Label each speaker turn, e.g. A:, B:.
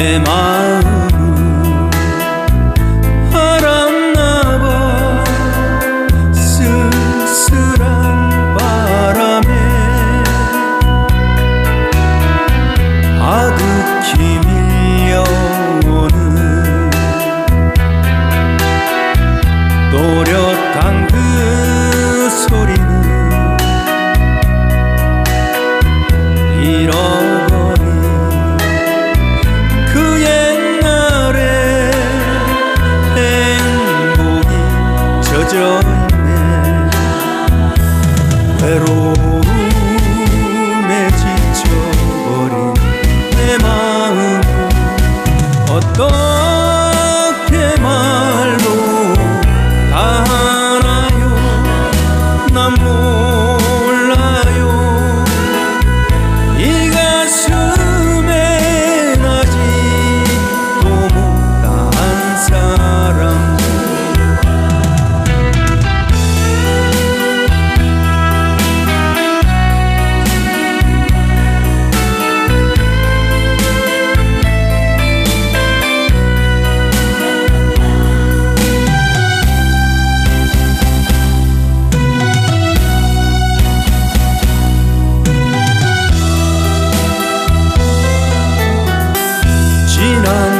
A: Am I 외로움에 지쳐버린 내 마음 어떤 济南。